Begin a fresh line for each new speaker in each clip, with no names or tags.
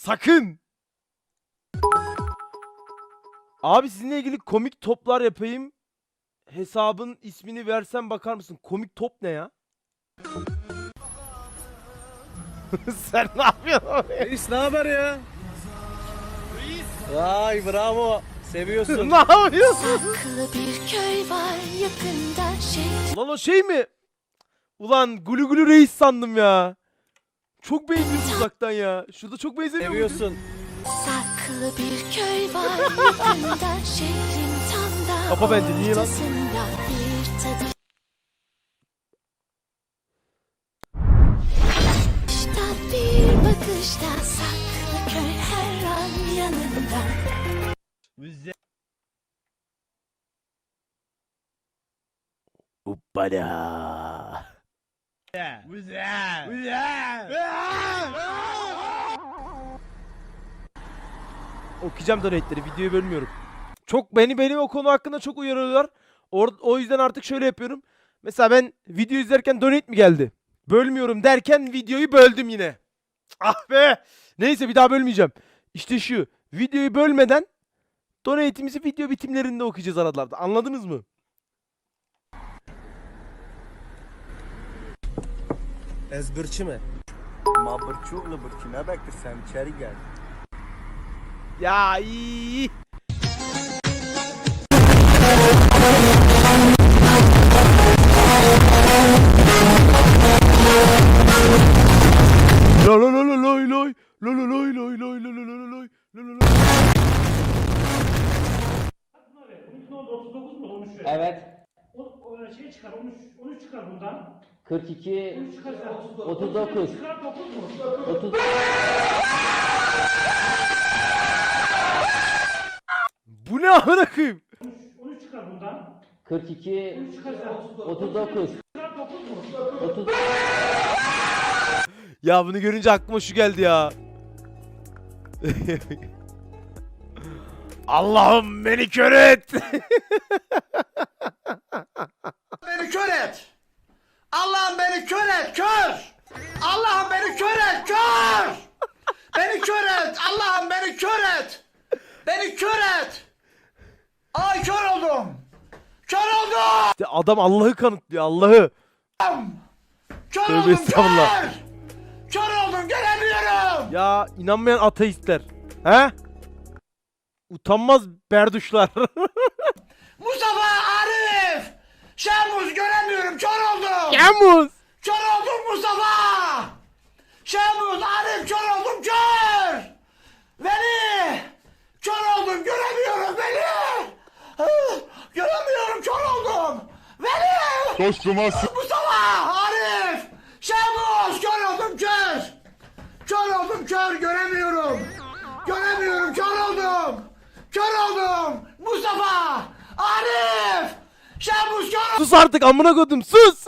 Sakın. Abi sizinle ilgili komik toplar yapayım. Hesabın ismini versen bakar mısın? Komik top ne ya? Sen ne yapıyorsun?
Reis ne haber ya? Vay bravo. Seviyorsun.
ne yapıyorsun?
Saklı bir köy var yakında şehrin
Ulan o şey mi? Ulan gulu gulu reis sandım ya. Çok benziyor uzaktan ya. Şurada çok benzemiyor muydu?
Seviyorsun.
Saklı bir köy var yakında şehrin tam da
Kapa bence, niye lan?
ortasında bir tadı İşte bir bakışta saklı köy her an yanında
Uppala. Okuyacağım donate'leri. Videoyu bölmüyorum. Çok beni beni o konu hakkında çok uyarıyorlar. Or- o yüzden artık şöyle yapıyorum. Mesela ben video izlerken donate mi geldi? Bölmüyorum derken videoyu böldüm yine. Ah be. Neyse bir daha bölmeyeceğim. İşte şu. Videoyu bölmeden donate'imizi video bitimlerinde okuyacağız aralarda. Anladınız mı?
Ezbirçi mi?
Ma bırçıklı bırçı ne beklersen içeri gel.
Ya iyi. La.
Evet.
O, o şey çıkar, 13, 13 çıkar bundan.
42
13 çıkarsa
39
çıkar 9 mu?
30
Bu ne amına koyayım?
13 çıkar bundan.
42
13 çıkarsa
39
çıkar 9 mu?
30
Ya bunu görünce aklıma şu geldi ya. Allah'ım beni kör et.
Beni kör et! Allah'ım beni kör et, kör! Allah'ım beni kör et, kör! Beni kör et, Allah'ım beni kör et! Beni kör et! Ay kör oldum! Kör oldum!
İşte adam Allah'ı kanıtlıyor Allah'ı.
Kör
Tövbe
oldum,
estağfurullah.
kör! Kör oldum, göremiyorum!
Ya inanmayan ateistler. He? Utanmaz berduşlar.
Mustafa, Arif! Şemuz göremiyorum, kör oldum!
Yamuz.
Kör oldum Mustafa! Şemuz, Arif kör oldum kör! Veli! Kör oldum göremiyorum! Ah, Göremiyorum kör oldum! Veli!
Dostuma
Mustafa! Arif! Şemuz kör oldum kör! Kör oldum kör göremiyorum! Göremiyorum kör oldum! Kör oldum! Mustafa! Arif! Şemuz kör
Sus artık amına koydum sus.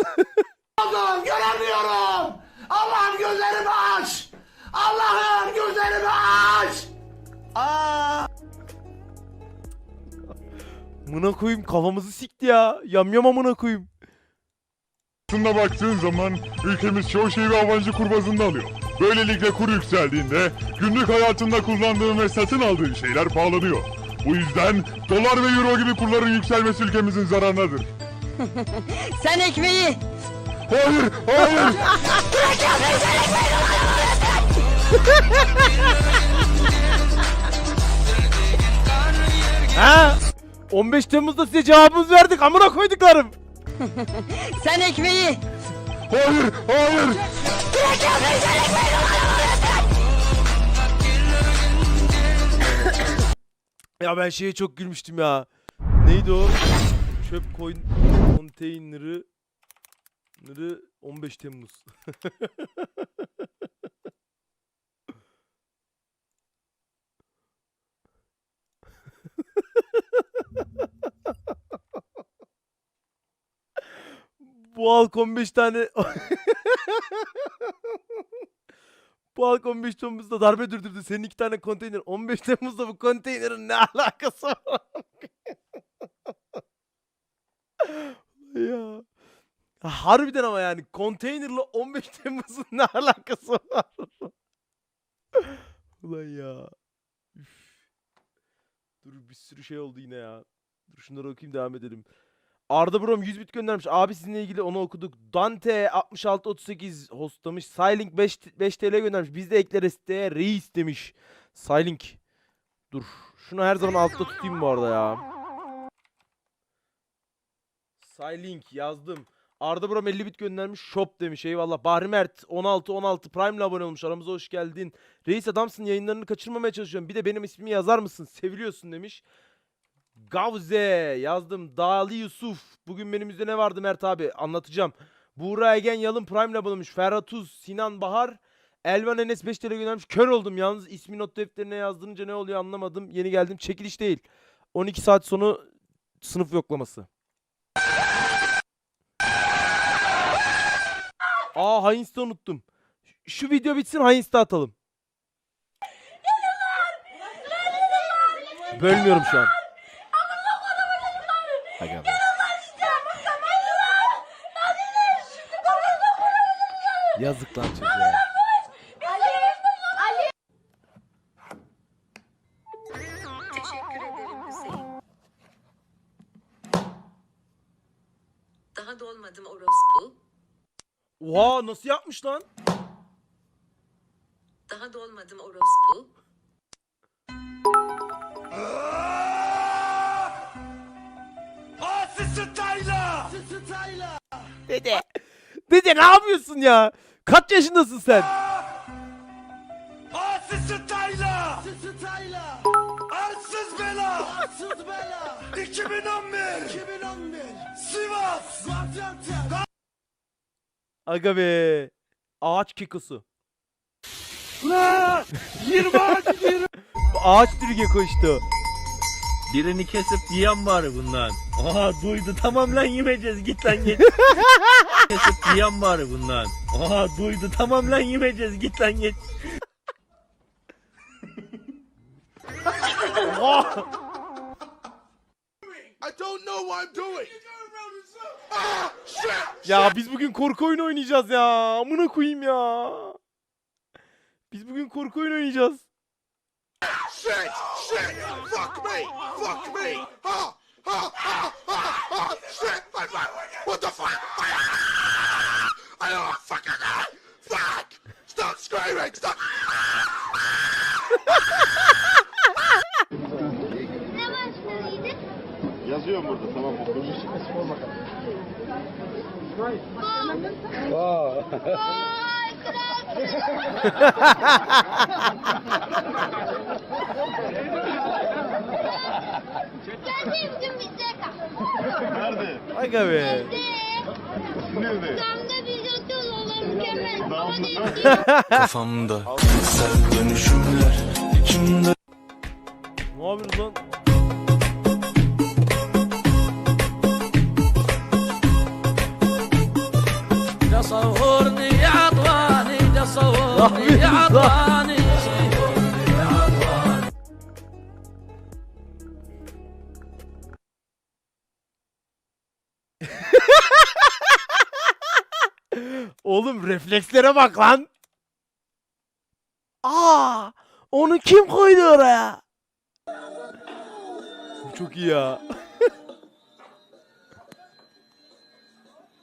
oldum göremiyorum. Allah'ım gözlerimi aç. Allah'ım gözlerimi aç. Aa.
Amına koyayım kafamızı sikti ya. Yamyam amına koyayım.
aslında baktığın zaman ülkemiz çoğu şeyi avancı kurbazında alıyor. Böylelikle kur yükseldiğinde günlük hayatında kullandığın ve satın aldığın şeyler pahalanıyor. Bu yüzden dolar ve euro gibi kurların yükselmesi ülkemizin zararınadır.
Sen ekmeği
Hayır, hayır.
Ha? 15 Temmuz'da size cevabımızı verdik amına koyduklarım.
sen ekmeği
Hayır, hayır.
Ya ben şeye çok gülmüştüm ya. Neydi o? Çöp konteyneri neri 15 Temmuz. Bu halk 15 tane Bu halk 15 Temmuz'da darbe durdurdu. Senin iki tane konteyner. 15 Temmuz'da bu konteynerin ne alakası var? ya. Harbiden ama yani konteynerla 15 Temmuz'un ne alakası var? Ulan ya. Üf. Dur bir sürü şey oldu yine ya. Dur şunları okuyayım devam edelim. Arda Brom 100 bit göndermiş. Abi sizinle ilgili onu okuduk. Dante 6638 hostlamış. Silink 5, 5 TL göndermiş. Biz de ekleriz de reis demiş. Silink. Dur. Şunu her zaman altta tutayım bu arada ya. Silink yazdım. Arda Brom 50 bit göndermiş. Shop demiş. Eyvallah. Bahri Mert 16 16 Prime ile abone olmuş. Aramıza hoş geldin. Reis adamsın yayınlarını kaçırmamaya çalışıyorum. Bir de benim ismimi yazar mısın? Seviliyorsun demiş. Gavze yazdım. Dali Yusuf. Bugün menümüzde ne vardı Mert abi? Anlatacağım. Buğra Egen Yalın Prime ile abone olmuş. Ferhat Uz, Sinan Bahar. Elvan Enes 5 TL göndermiş. Kör oldum yalnız. ismi not defterine yazdırınca ne oluyor anlamadım. Yeni geldim. Çekiliş değil. 12 saat sonu sınıf yoklaması. Aa Heinz'de unuttum. Şu video bitsin Heinz'de atalım. Bölmüyorum şu an. Aga be. Yazık lan çocuğa.
Teşekkür ederim Hüseyin. Daha dolmadım orospu.
Oha nasıl yapmış lan?
Daha dolmadım orospu.
Dede. Dede ne yapıyorsun ya? Kaç yaşındasın sen?
Arsız Tayla! Arsız Tayla! Arsız bela! Arsız bela! 2011! 2011! Sivas! Gaziantep!
Aga be. Ağaç kekosu.
20
Ağaç geko işte o.
Birini kesip yiyen bari bundan. Aha duydu tamam lan yemeyeceğiz git lan git. kesip yiyen bari bundan. Aha duydu tamam lan yemeyeceğiz git lan git.
Oha.
I don't know what I'm doing. Ah, shit!
Ya biz bugün korku oyunu oynayacağız ya. Amına koyayım ya. Biz bugün korku oyunu oynayacağız.
Shit! Shit! Fuck me! Fuck me! Ha! Ha! Ha! Ha! Ha! Shit! What the fuck? I don't fuck Fuck! Stop screaming! Stop!
Ne başlıydı?
Yazıyorum burada tamam mı?
Vay kral. Dün bitecek.
Nerede?
Aga be.
Nerede?
Damda bir otur olur mükemmel. Baba değil.
Kafamda sert dönüşümler içimde
Ne yapıyorsun lan? Ne yapıyorsun lan? Oğlum reflekslere bak lan. Aa! Onu kim koydu oraya? Bu çok iyi ya.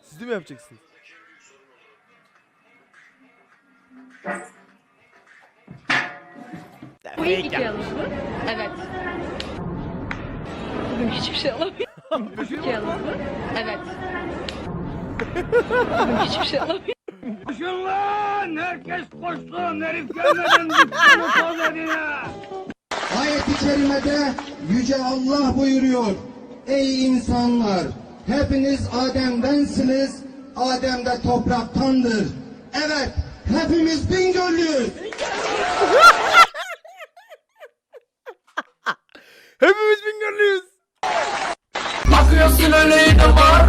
Siz de mi yapacaksınız?
Bu ilk yalnız mı? Evet. Bugün hiçbir şey alamıyorum. İlk yalnız mı? Evet. Bugün hiçbir şey alamıyorum.
Koşun lan! Herkes koşsun! Herif gelmeden dükkanı soğudu ya!
Ayet-i kerimede Yüce Allah buyuruyor. Ey insanlar! Hepiniz Adem'densiniz. Adem de topraktandır. Evet, hepimiz Bingöllüyüz.
Hepimiz Bingöl'lüyüz.
Bakıyorsun öyle de var.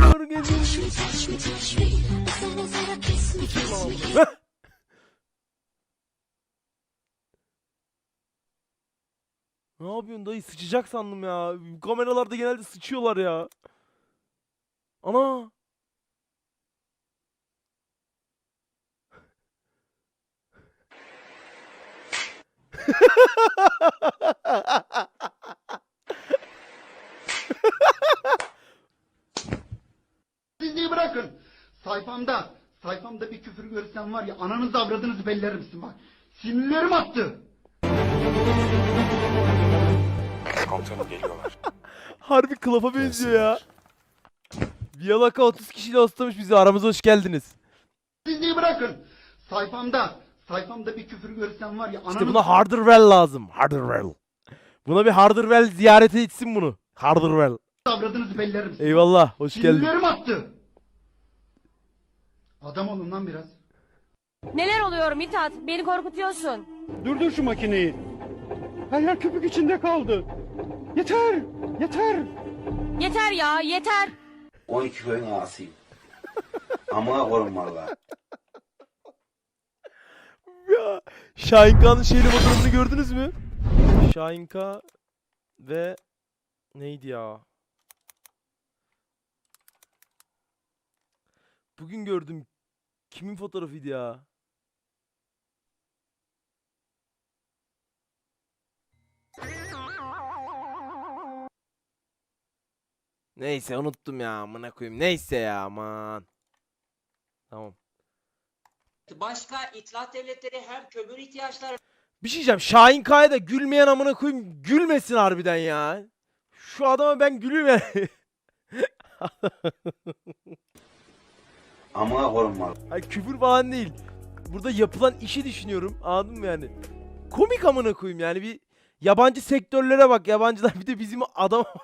Ne yapıyorsun dayı sıçacak sandım ya. Kameralarda genelde sıçıyorlar ya. Ana.
Sizliği bırakın. Sayfamda, sayfamda bir küfür görsem var ya ananızı avradınızı bellerim misin bak. Sinirlerim attı.
Harbi kılafa benziyor ya. Viyalaka 30 kişiyle hostamış bizi. Aramıza hoş geldiniz.
Sizliği bırakın. Sayfamda, sayfamda bir küfür görsem var ya ananızı
İşte buna Harderwell lazım. Harderwell. Buna bir Harderwell ziyarete etsin bunu. Harderwell.
avradınızı bellerim misin?
Eyvallah. Hoş geldin.
Sinirlerim attı. Adam olun lan biraz.
Neler oluyor Mithat? Beni korkutuyorsun.
Durdur şu makineyi. Her yer köpük içinde kaldı. Yeter, yeter.
Yeter ya yeter.
12 köyün ağasıyım. Ama korum valla.
Ya, Şahinka'nın şeyli fotoğrafını gördünüz mü? Şahinka ve neydi ya? Bugün gördüm. Kimin fotoğrafıydı ya? Neyse unuttum ya amına koyayım. Neyse ya aman. Tamam.
Başka itilaf devletleri hem kömür ihtiyaçları
Bir şey diyeceğim. Şahin Kaya da gülmeyen amına koyayım. Gülmesin harbiden ya. Şu adama ben gülüyorum
Ama korum valla.
Ay küfür falan değil. Burada yapılan işi düşünüyorum. Anladın mı yani? Komik amına koyayım yani bir yabancı sektörlere bak. Yabancılar bir de bizim adam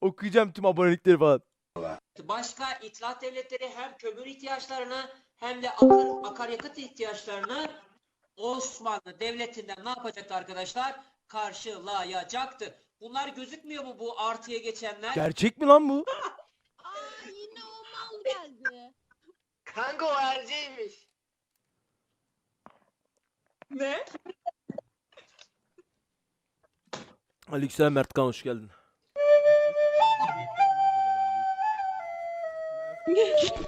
Okuyacağım tüm abonelikleri falan.
başka itilaf devletleri hem kömür ihtiyaçlarını hem de akar, akaryakıt ihtiyaçlarını Osmanlı Devleti'nden ne yapacaktı arkadaşlar? Karşılayacaktı. Bunlar gözükmüyor mu bu artıya geçenler?
Gerçek mi lan bu?
Yine o mal geldi.
Kanka o erceğiymiş. Ne?
Aleykümselam Mertkan hoş geldin.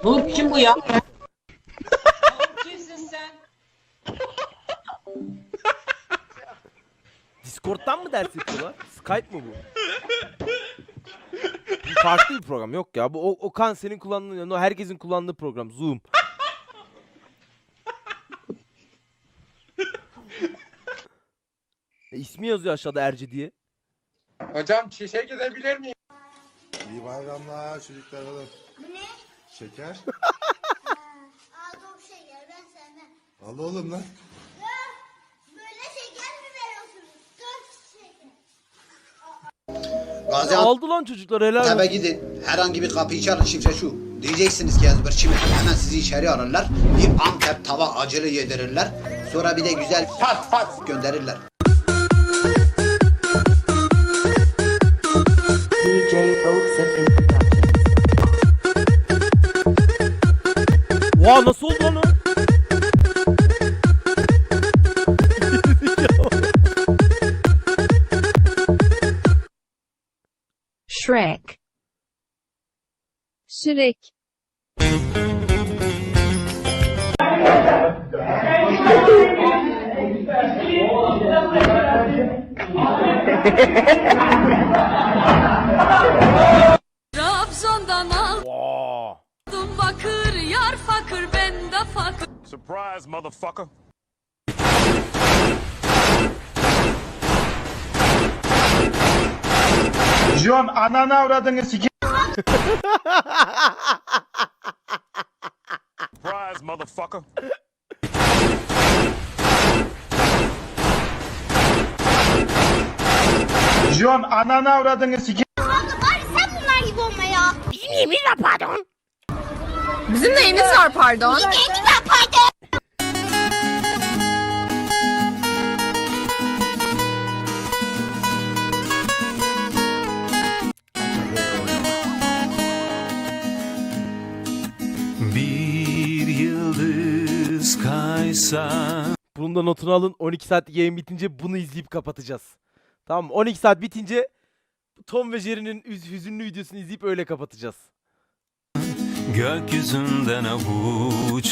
Bu kim bu ya? Kimsin sen?
Discord'dan mı ders yapıyorlar? Skype mı bu? bu farklı bir program yok ya. Bu o, Okan senin kullandığın, herkesin kullandığı program Zoom. İsmi yazıyor aşağıda Erci diye.
Hocam çişe gidebilir miyim?
İyi bayramlar çocuklar alın. Ne? Şeker.
Aldım şeker ben sevmem.
Al oğlum lan.
Böyle şeker mi veriyorsunuz? Dört şeker.
Gaziantep'e
Aldı lan çocuklar helal olsun.
gidin. Herhangi bir kapıyı çalın şifre şu. Diyeceksiniz ki ezber mi? Hemen sizi içeri alırlar. Bir Antep tava acılı yedirirler. Sonra bir de güzel pat pat gönderirler.
Vaa nasıl oldu lan o?
Shrek. Shrek.
Trabzon'dan aldım bakır yar fakir ben de fakir.
Surprise motherfucker.
John ananı avradını siki.
Surprise motherfucker.
John ananı avradını siki.
Ya.
Bizim neyimiz var pardon?
Neydi ben pardon?
Bir yıldız kaysa
Bunun da notunu alın. 12 saat yayın bitince bunu izleyip kapatacağız. Tamam mı? 12 saat bitince Tom ve Jerry'nin üz- hüzünlü videosunu izleyip öyle kapatacağız.
Gökyüzünden avuç